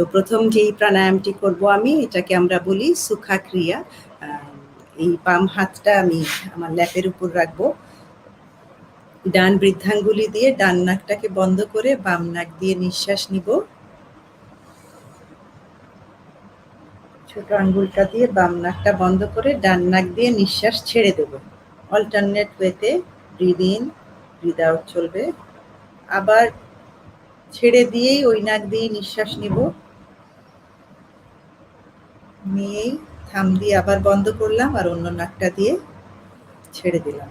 তো প্রথম যেই প্রাণায়ামটি করব আমি, এটাকে আমরা বলি সুখা ক্রিয়া এই বাম হাতটা আমি আমার ল্যাপের উপর রাখব। ডান বৃদ্ধাঙ্গুলি দিয়ে ডান নাকটাকে বন্ধ করে বাম নাক দিয়ে নিঃশ্বাস নিব। ছোট আঙ্গুলটা দিয়ে বাম নাকটা বন্ধ করে ডান নাক দিয়ে নিঃশ্বাস ছেড়ে দেব। অল্টারনেট ওয়েতে ব্রিদ ইন ব্রিদ আউট চলবে। আবার ছেড়ে দিয়েই ওই নাক দিয়ে নিঃশ্বাস নিব। নিয়েই থাম দিয়ে আবার বন্ধ করলাম আর অন্য নাকটা দিয়ে ছেড়ে দিলাম।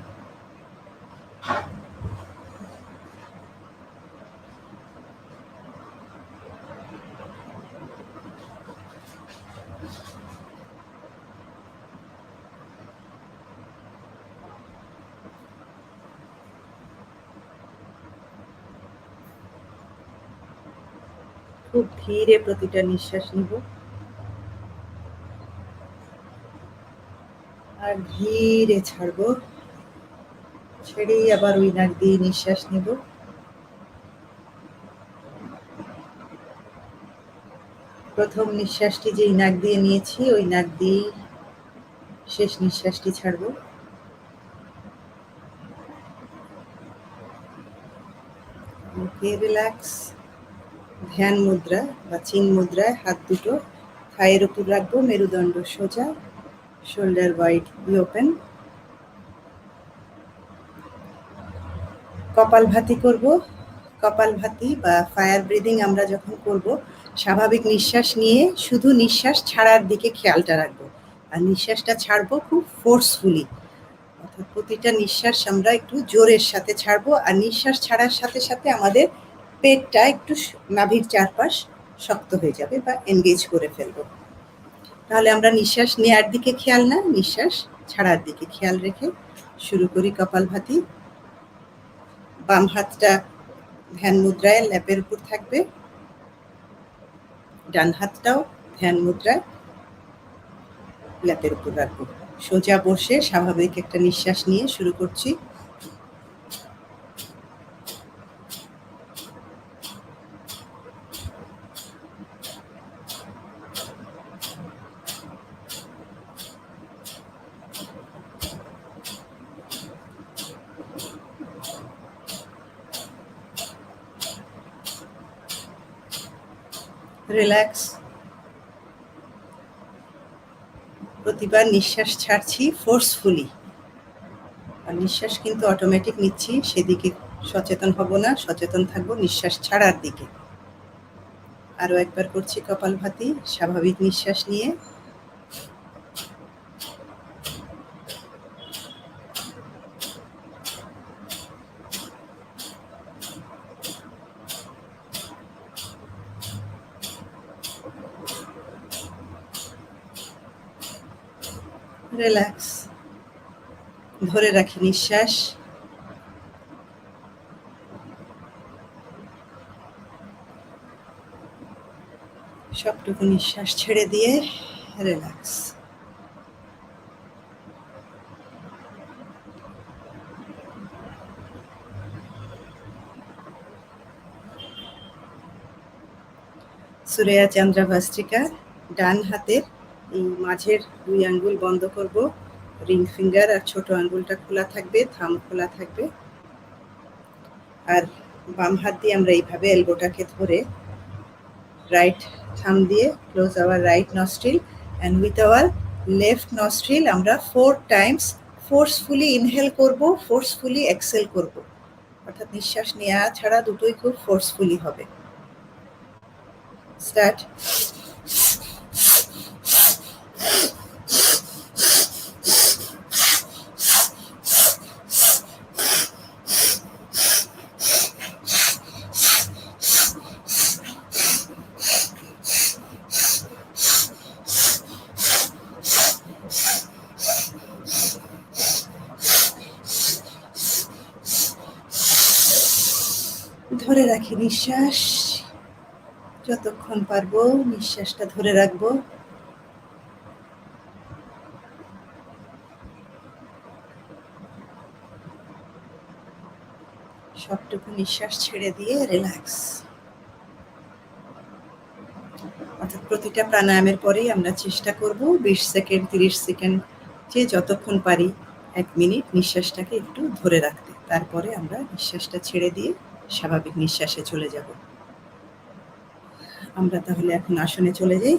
খুব ধীরে প্রতিটা নিঃশ্বাস নিব। আর ধীরে ছাড়বো। ছেড়েই আবার ওই নাক দিয়ে নিঃশ্বাস নিব। প্রথম নিঃশ্বাসটি যেই নাক দিয়ে নিয়েছি, ওই নাক দিয়েই শেষ নিঃশ্বাসটি ছাড়বো। ওকে রিল্যাক্স ধ্যান মুদ্রা বা চিন মুদ্রায় হাত দুটো থায়ের উপর রাখব, মেরুদণ্ড সোজা। শোল্ডার ওয়াইড বি ওপেন কপাল ভাতি করব। কপাল ভাতি বা ফায়ার ব্রিদিং আমরা যখন করব, স্বাভাবিক নিঃশ্বাস নিয়ে শুধু নিঃশ্বাস ছাড়ার দিকে খেয়ালটা রাখব। আর নিঃশ্বাসটা ছাড়বো খুব ফোর্সফুলি অর্থাৎ প্রতিটা নিঃশ্বাস আমরা একটু জোরের সাথে ছাড়বো। আর নিঃশ্বাস ছাড়ার সাথে সাথে আমাদের পেটটা একটু নাভির চারপাশ শক্ত হয়ে যাবে বা এনগেজ করে ফেলব। তাহলে আমরা নিঃশ্বাস নেয়ার দিকে খেয়াল না, নিঃশ্বাস ছাড়ার দিকে খেয়াল রেখে শুরু করি কপাল ভাতি। বাম হাতটা ধ্যান মুদ্রায়, ল্যাপের উপর থাকবে। ডান হাতটাও ধ্যান মুদ্রায়, ল্যাপের উপর রাখব। সোজা বসে স্বাভাবিক একটা নিঃশ্বাস নিয়ে শুরু করছি। রিল্যাক্স প্রতিবার নিঃশ্বাস ছাড়ছি ফোর্সফুলি আর নিঃশ্বাস কিন্তু অটোমেটিক নিচ্ছি, সেদিকে সচেতন হব না, সচেতন থাকব নিঃশ্বাস ছাড়ার দিকে। আরও একবার করছি কপালভাতি স্বাভাবিক নিঃশ্বাস নিয়ে রিল্যাক্স ধরে রাখি নিঃশ্বাস। সবটুকু নিঃশ্বাস ছেড়ে দিয়ে রিল্যাক্স সুরেয়া চন্দ্রা ভাস্ত্রিকা ডান হাতের এই মাঝের দুই আঙ্গুল বন্ধ করব। রিং ফিঙ্গার আর ছোট আঙ্গুলটা খোলা থাকবে, থাম খোলা থাকবে। আর বাম হাত দিয়ে আমরা এইভাবে এলবোটাকে ধরে রাইট থাম দিয়ে close our right nostril and with our left nostril আমরা ফোর টাইমস ফোর্সফুলি ইনহেল করব ফোর্সফুলি এক্সেল করব। অর্থাৎ নিঃশ্বাস নেওয়া ছাড়া দুটোই খুব ফোর্সফুলি হবে। স্টার্ট ধরে রাখি নিঃশ্বাস, যতক্ষণ পারব নিঃশ্বাসটা ধরে রাখব। সবটুকু নিঃশ্বাস ছেড়ে দিয়ে রিল্যাক্স অর্থাৎ প্রতিটা প্রাণায়ামের পরেই আমরা চেষ্টা করব বিশ সেকেন্ড, তিরিশ সেকেন্ড, যে যতক্ষণ পারি এক মিনিট নিঃশ্বাসটাকে একটু ধরে রাখতে। তারপরে আমরা নিঃশ্বাসটা ছেড়ে দিয়ে স্বাভাবিক নিঃশ্বাসে চলে যাব। আমরা তাহলে এখন আসনে চলে যাই।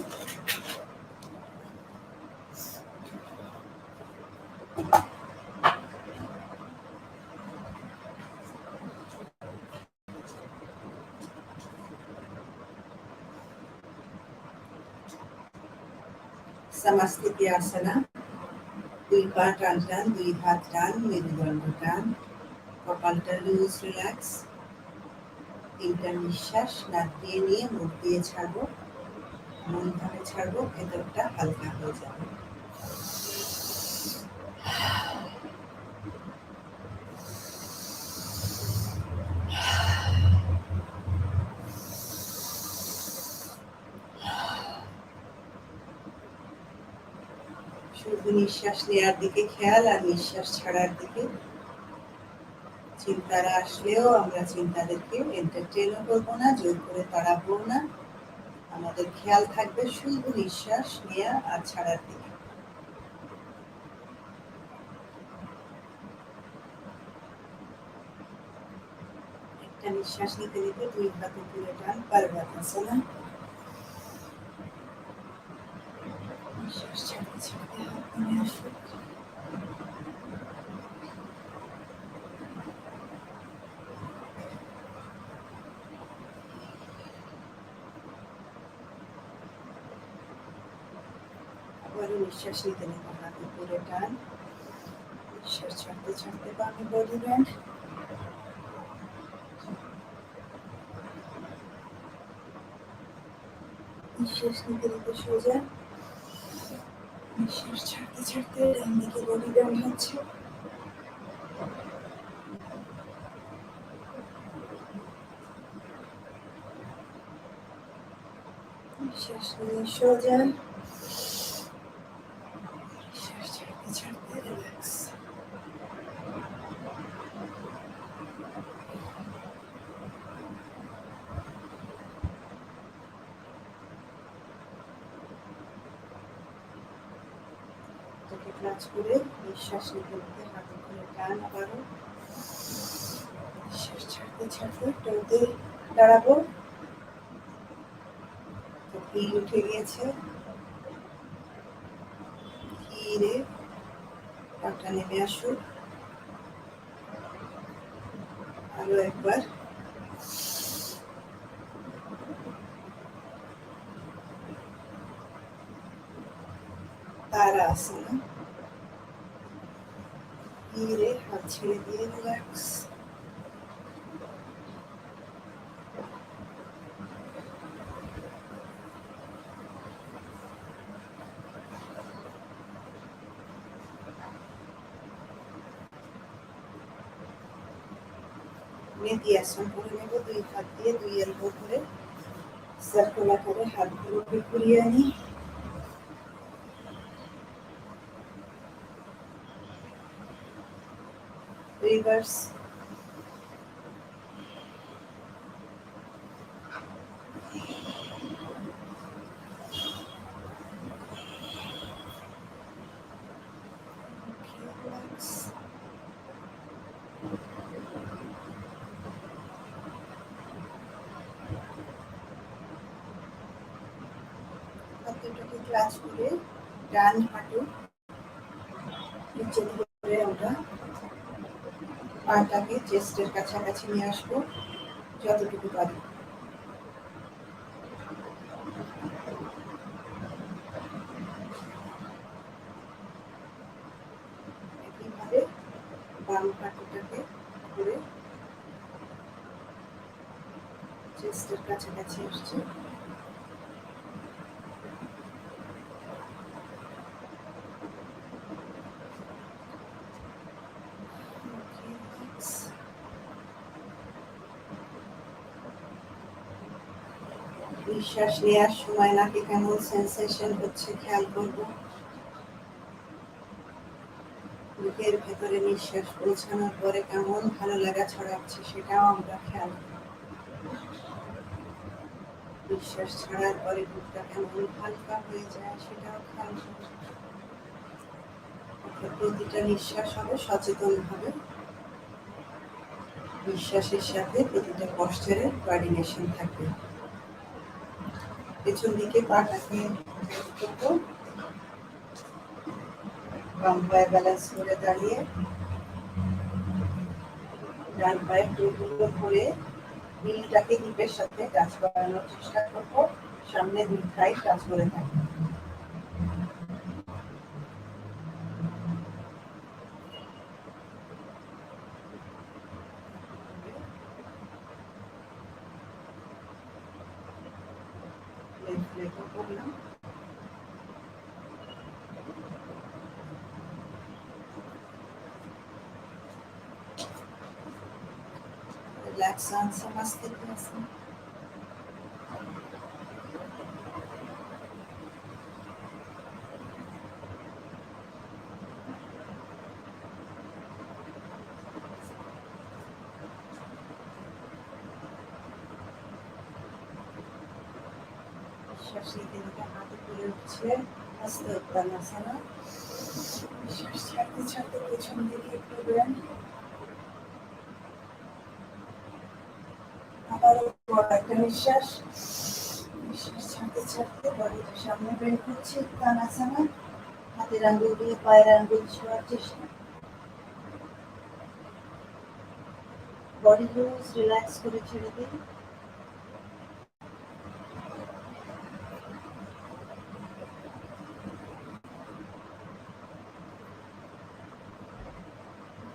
সামাস্তিতি আসনা। দুই পা টান টান, দুই হাত টান, মেরুদণ্ড টান। কপালটা লুজ, রিল্যাক্স। তিনটা নিঃশ্বাস নাক দিয়ে নিয়ে মুখ দিয়ে ছাড়বো। মন ভাবে ছাড়বো, ভেতরটা হালকা হয়ে যাবে। শুধু নিঃশ্বাস নেওয়ার দিকে খেয়াল আর নিঃশ্বাস ছাড়ার দিকে চিন্তারা আসলেও আমরা চিন্তাদেরকে এন্টারটেনও করব না, জোর করে তাড়াবো না। আমাদের খেয়াল থাকবে শুধু নিঃশ্বাস নেয়া আর ছাড়ার দিকে। একটা নিঃশ্বাস নিতে নিতে দুই হাতে তুলে টান পারবাতাসনা নিঃশ্বাস ছাড়তে ছাড়তে হাত কমে আসুক আবারও নিঃশ্বাস নিতে নিতে হাত উপরে টান নিঃশ্বাস ছাড়তে ছাড়তে বামে বডি ব্যান্ড নিঃশ্বাস নিতে নিতে সোজা। নিঃশ্বাস ছাড়তে ছাড়তে ডান দিকে বডি ব্যান্ড হচ্ছে। নিঃশ্বাস নিয়ে সোজা নিঃশ্বাস ছাড়তে ছাড়তে রিল্যাক্স এটাকে ক্লাচ করে নিঃশ্বাস নিতে নিতে হাতে করে টান আবারও ছাড়তে ছাড়তে টোতে দাঁড়াবো হিল উঠে গিয়েছে ধীরে পাটা নেমে আসুক আরও একবার তারা আসনা ধীরে হাত ছেড়ে দিয়ে রিল্যাক্স আসন করে নেব, দুই হাত দিয়ে দুই এলবো করে সার্কেল আকারে হাতগুলোকে ঘুরিয়ে আনি। believers. কাছাকাছি নিয়ে আসব যতটুকু পারি। একইভাবে বাম করে কাছাকাছি আসছে। নিঃশ্বাস নেওয়ার সময় নাকি কেমন সেন্সেশন হচ্ছে খেয়াল করব? বুকের ভেতরে নিঃশ্বাস পৌঁছানোর পরে কেমন ভালো লাগা ছড়াচ্ছে সেটাও আমরা খেয়াল করব। নিঃশ্বাস ছাড়ার পরে বুকটা কেমন হালকা হয়ে যায় সেটাও খেয়াল। অর্থাৎ প্রতিটা নিঃশ্বাস হবে সচেতন হবে। নিঃশ্বাসের সাথে প্রতিটা পশ্চারের কোঅর্ডিনেশন থাকবে। পেছন দিকে পাটাকে করব বাম পায়ে ব্যালেন্স করে দাঁড়িয়ে ডান পায়ে টুলগুলো করে নীলটাকে হিপের সাথে টাচ করানোর চেষ্টা করব। সামনে দুই টাচ করে থাকবে। নিঃশ্বাস নিতে নিতে হাতে তুলে উঠছে। আস্তে উত্তানাসনা নিঃশ্বাস ছাড়তে ছাড়তে পেছন দিকে একটু বেন আবারও বড় একটা নিঃশ্বাস। নিঃশ্বাস ছাড়তে ছাড়তে বডিটা সামনে বের করছে উত্তানাসনা হাতের আঙ্গুল দিয়ে পায়ের আঙ্গুল ছোঁয়ার চেষ্টা। বডি লুজ, রিল্যাক্স করে ছেড়ে দিন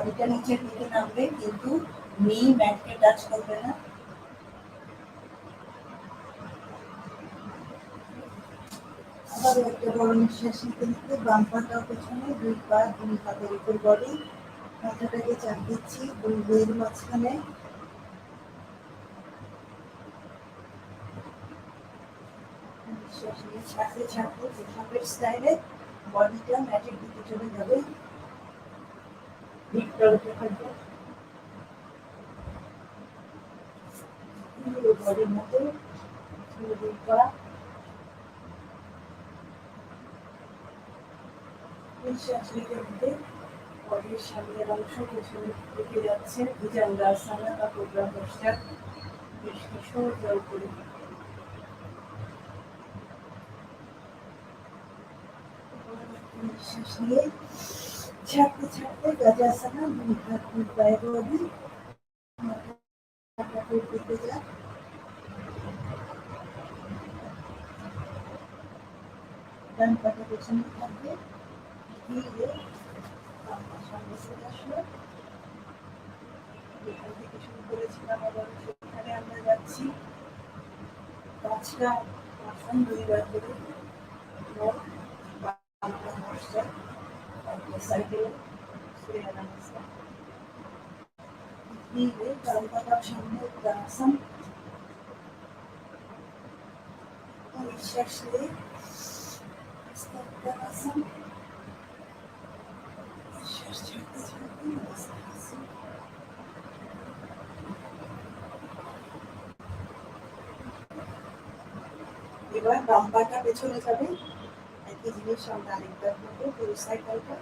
বডিটা নিচের দিকে নামবে কিন্তু নি ম্যাটকে টাচ করবে না। আবার বড় নিঃশ্বাস দুই উপর চাপ দিচ্ছি বইয়ের মাঝখানে। বডিটা ম্যাটের দিকে চলে যাবে। বডির মতো পুরো নিঃশ্বাস নিতে নিতে সামনের অংশ পেছনে দিকে যাচ্ছে ভুজাঙ্গাসনা বা প্রোগ্রাম পশ্চাৎ দৃষ্টি সোজা উপরে নিঃশ্বাস নিয়ে ছাড়তে ছাড়তে গজাসনা দুই হাত দুই পায়ে বডি মাথাটা দিতে যায় ডান পাটা পেছনে থাকবে ধীরে বাম পা সামনে চলে আসলো যেখান থেকে শুরু করেছিলাম আবার সেখানে আমরা যাচ্ছি পাঁচটা আসন দুইবার করে মোট বাংলা ভাষা তারপর সাইডে সূর্য নমস্কার ধীরে ডান পাটা সামনে উত্তানাসন নিঃশ্বাস নিয়ে আস্তে ছাড়তে ছাড়তে নমস্কারাসন এবার বাম পাটা পেছনে যাবে। একই জিনিস আমরা আরেকবার করব, পুরো সাইকেলটা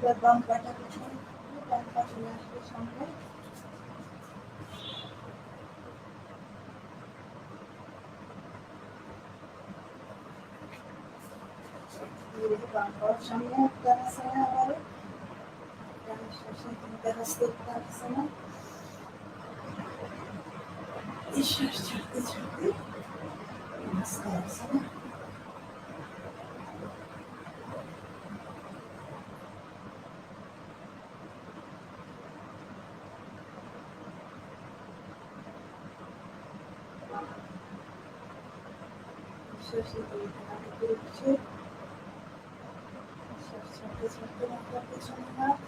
এবার ডান পা চলে আসবে সামনে। সামনে আবারও ডান শ্বাসে তিনটে হস্তে উত্তানাসনা নিঃশ্বাস ছাড়তে ছাড়তে হস্তাসনা উঠছে নিঃশ্বাস ছাড়তে মাথার পেছনে হাত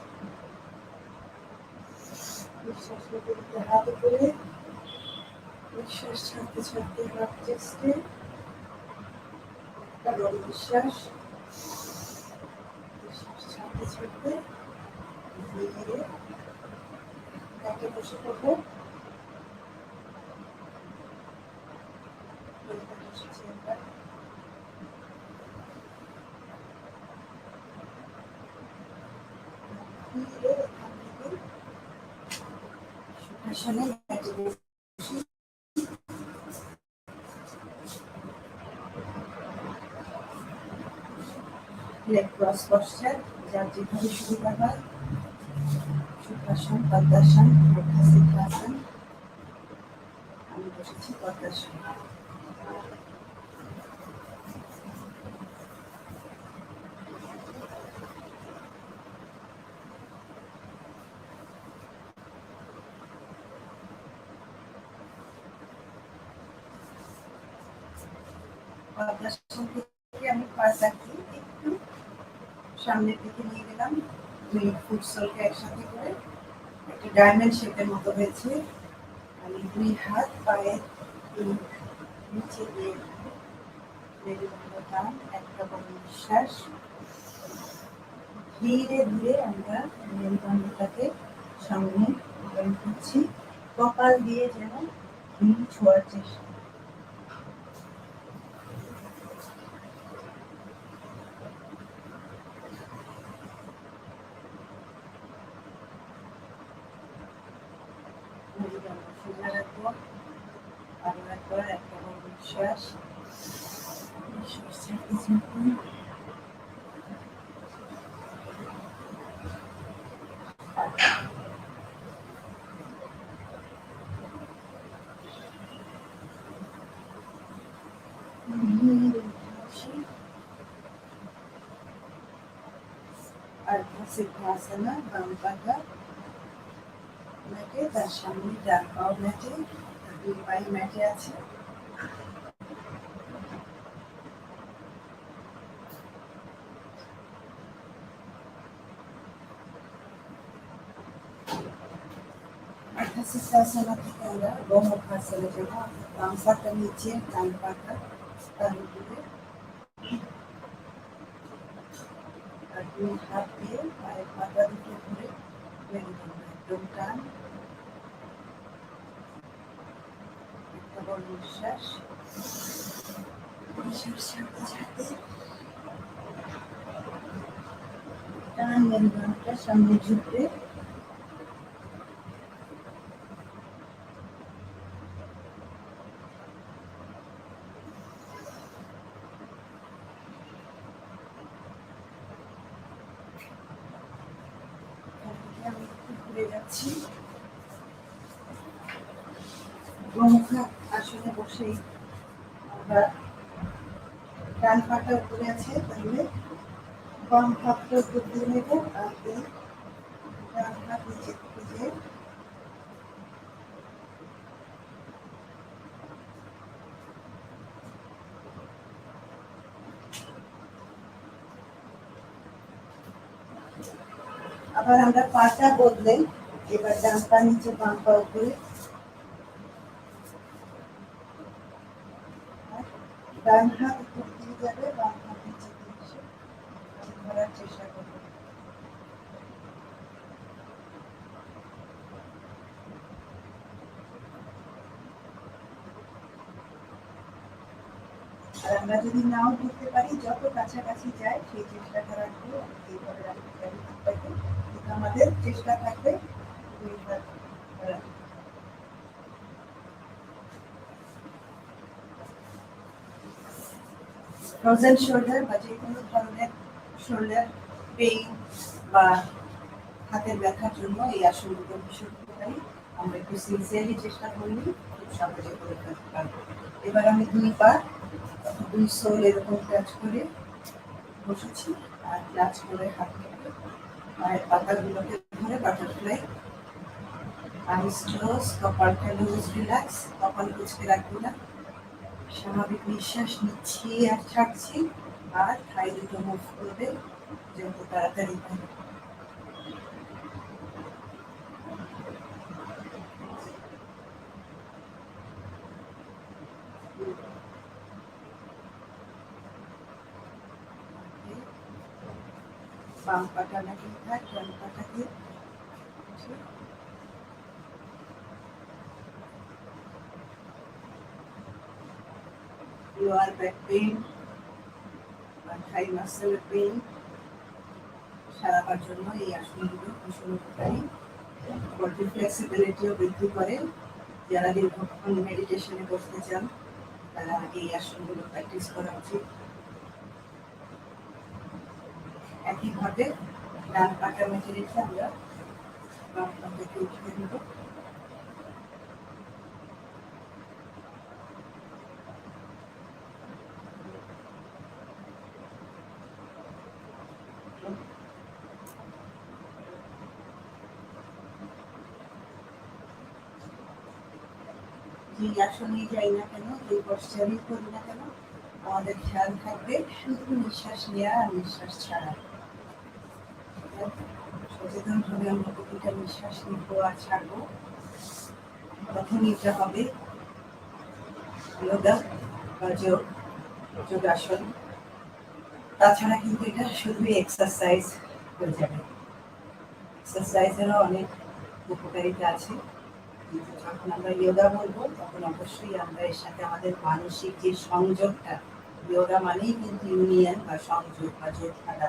নিঃশ্বাস নিতে নিতে ছাড়তে হাত চেস্টে এবং নিঃশ্বাস নিঃশ্বাস ছাড়তে ছাড়তে একে বসে পড়ব বসে বসেছি আমরা ধীরে এখান থেকে সুখাসনে লেটে বসি লেগ ক্রস পশ্চাৎ যার যেভাবে সুবিধা হয়। সুখাসন পদ্মাসন সিদ্ধাসন আমি বসেছি পদ্মাসন থেকে আমি পাটাকে একটু সামনের দিকে নিয়ে গেলাম দুই একসাথে করে একটা ডায়মন্ড শেপের মতো হয়েছে। আমি দুই হাত পায়ে নিচে দিয়ে মেরুদণ্ড টান একটা বড় নিঃশ্বাস। ধীরে ধীরে আমরা মেরুদণ্ডটাকে সামনে করছি। কপাল দিয়ে যেন হিম ছোঁয়ার চেষ্টা মেরুদণ্ড সোজা রাখব আরও একবার একটা বড় নিঃশ্বাস নিঃশ্বাস ছাড়তে ছাড়তে ধীরে উঠে আর সিদ্ধাসনা বাম পাটা ম্যাটে তার সামনে ডান পাও ম্যাটে দুই পাই ম্যাটে আছে আমরা নিচে হাত পাতা দুটো ধরে মেরুদণ্ড একদম টান নিঃশ্বাস টান মেরুদণ্ডটা সামনে ঝুঁকবে এখান থেকে আমি ঘুরে যাচ্ছি। গোমুখা আসনে বসেই আমরা ডান পাটা উপরে আছে, তাহলে বাম হাতটা উপর দিয়ে নেব, আর ডান হাত নিচে আবার আমরা পাটা বদলে এবার ডান নিচে বাম উপরে ডান হাত উপর দিয়ে যাবে, বাম হাত নিচে ধরার চেষ্টা করবে। আর আমরা যদি নাও বুঝতে পারি, যত কাছাকাছি যায়, সেই চেষ্টাটা রাখব। এইভাবে রাখতে পারি আমাদের চেষ্টা থাকবে। ফ্রোজেন শোল্ডার বা যে কোনো ধরনের শোল্ডার পেইন বা হাতের ব্যথার জন্য এই আসনগুলো ভীষণ উপকারী আমরা একটু সিনসিয়ারলি চেষ্টা করলে খুব সহজে করে ফেলতে পারব এবার আমি দুই পা, দুই সোল এরকম টাচ করে বসেছি আর টাচ করে হাত পায়ের পাতাগুলোকে ধরে বাটারফ্লাই, আইস ক্লোজ, কপাল লুজ রিল্যাক্স, কপাল কুচকে রাখব না। স্বাভাবিক নিঃশ্বাস নিচ্ছি আর ছাড়ছি, আর থাই দুটো মুভ করবে যত তাড়াতাড়ি বাম পাটা নাকি থাক ডান পাটাকে লোয়ার ব্যাক পেইন বা থাই মাসেল পেইন সারাবার জন্য এই আসনগুলো ভীষণ উপকারী বডি ফ্লেক্সিবিলিটিও বৃদ্ধি করে। যারা দীর্ঘক্ষণ মেডিটেশনে বসতে চান, তারা এই আসনগুলো প্র্যাকটিস করা উচিত। একইভাবে ডান পাটা মেঝে রেখে আমরা বাম পাটাকে উঠিয়ে দেবো যাই না কেন করি না কেন, আমাদের খেয়াল থাকবে, শুধু নিঃশ্বাস নেওয়া আর নিঃশ্বাস ছাড়া। সচেতন ভাবে আমরা প্রতিটা নিঃশ্বাস আর ছাড়বো। প্রথম এটা হবে। যোগা বা যোগ, যোগাসন। তাছাড়া কিন্তু এটা শুধুই এক্সারসাইজ হয়ে যাবে। এক্সারসাইজেরও অনেক উপকারিতা আছে। যখন আমরা যোগা বলব তখন অবশ্যই আমরা এর সাথে আমাদের মানসিক যে সংযোগটা, ইয়োগা মানেই কিন্তু ইউনিয়ন বা সংযোগ বা জোট থাকা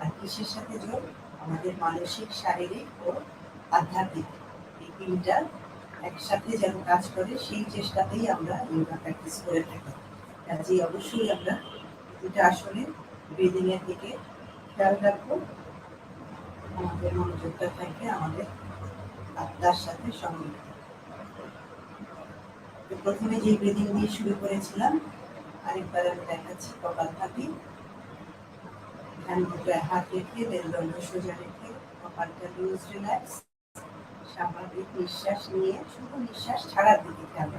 আর কিসের সাথে যোগ? আমাদের মানসিক, শারীরিক ও আধ্যাত্মিক। এই তিনটা একসাথে যেন কাজ করে, সেই চেষ্টাতেই আমরা যোগা প্র্যাকটিস করে থাকি। কাজেই অবশ্যই আমরা দুটা আসলে ব্রিদিং এর দিকে খেয়াল রাখব। আমাদের মনোযোগটা থাকবে আমাদের আত্মার সাথে সংযুক্ত প্রথমে যে ব্রিদিং দিয়ে শুরু করেছিলাম, আরেকবার আমি দেখাচ্ছি কপাল মুদ্রায় হাত রেখে মেরুদণ্ড সোজা রেখে, কপালটা লুজ রিল্যাক্স স্বাভাবিক নিঃশ্বাস নিয়ে, শুধু নিঃশ্বাস ছাড়ার দিকে খেয়াল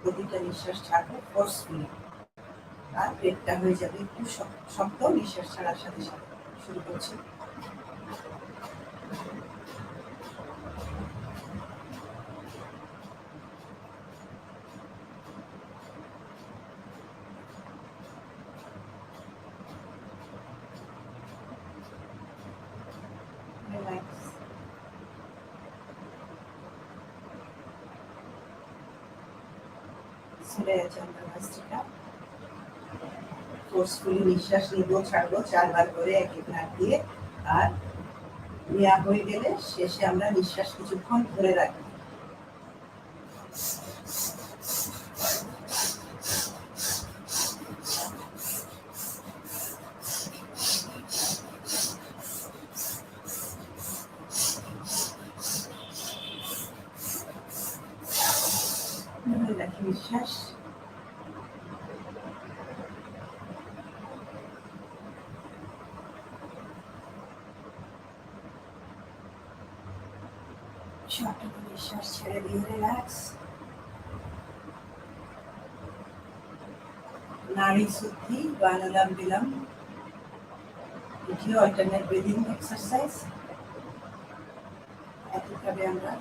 প্রতিটা নিঃশ্বাস ছাড়বো ফোর্সফুলি আর পেটটা হয়ে যাবে একটু শক্ত নিঃশ্বাস ছাড়ার সাথে সাথে। শুরু করছি। ফোর্সফুলি নিঃশ্বাস নিব, ছাড়বো, চারবার করে এক নাক দিয়ে। আর নেওয়া হয়ে গেলে শেষে আমরা নিঃশ্বাস কিছুক্ষণ ধরে রাখি নিঃশ্বাস সবটুকু নিঃশ্বাস ছেড়ে দিয়ে রিল্যাক্স নাড়ি অনুলাম বিলাম এটিও অল্টারনেট ব্রিদিং এক্সারসাইজ একইভাবে আমরা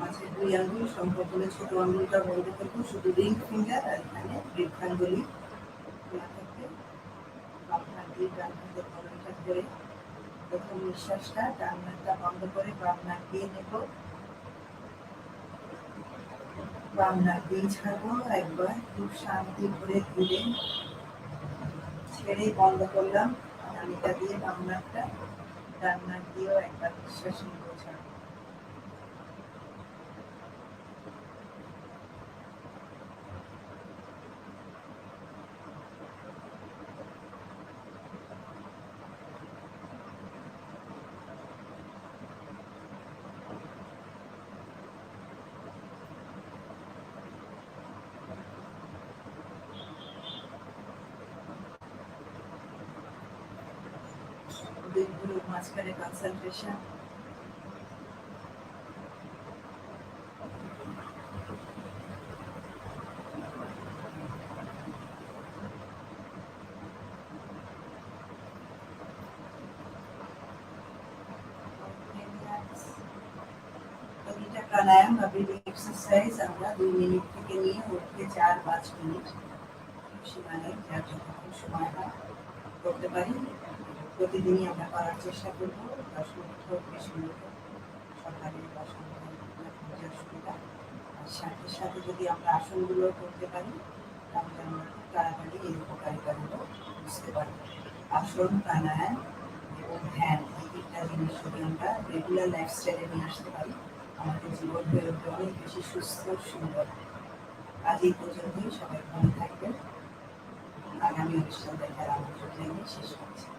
মাঝে দুই আঙ্গুল, সম্পর্কে ছোট আঙ্গুলটা বন্ধ করব, শুধু রিং ফিঙ্গার আর এখানে বৃদ্ধাঙ্গুলি বাম হাত দিয়ে ডান হাতের কলমটা ধরে প্রথম নিঃশ্বাসটা ডান হাতটা বন্ধ করে বাম নাক দিয়ে নেব। বাম নাক দিয়ে ছাড়বো। একবার খুব শান্তি ভরে ঘুরে ছেড়ে বন্ধ করলাম। এটা দিয়ে বাম রান্না দিয়েও একবার নিঃশ্বাস নিব ছাড়বো দিকগুলোর মাঝখানে কনসেন্ট্রেশন প্রতিটা প্রাণায়াম বা ব্রিদিং এক্সারসাইজ আমরা দুই মিনিট থেকে নিয়ে উঠতে চার পাঁচ মিনিট সীমানায় যার যতক্ষণ সময় হয় করতে পারি প্রতিদিনই আমরা করার চেষ্টা করব হোক বিশ সকালে বা যার সুবিধা আর সাথে সাথে যদি আমরা আসনগুলো করতে পারি তাহলে আমরা খুব তাড়াতাড়ি এই উপকারিতাগুলো বুঝতে পারব আসন প্রাণায়াম এবং ধ্যান এই তিনটা জিনিস যদি আমরা রেগুলার লাইফস্টাইলে নিয়ে আসতে পারি আমাদের জীবন হয়ে উঠবে অনেক বেশি সুস্থ সুন্দর আজ এই পর্যন্তই সবাই ভালো থাকবেন আগামী অনুষ্ঠান দেখার আমন্ত্রণ জানিয়ে শেষ করব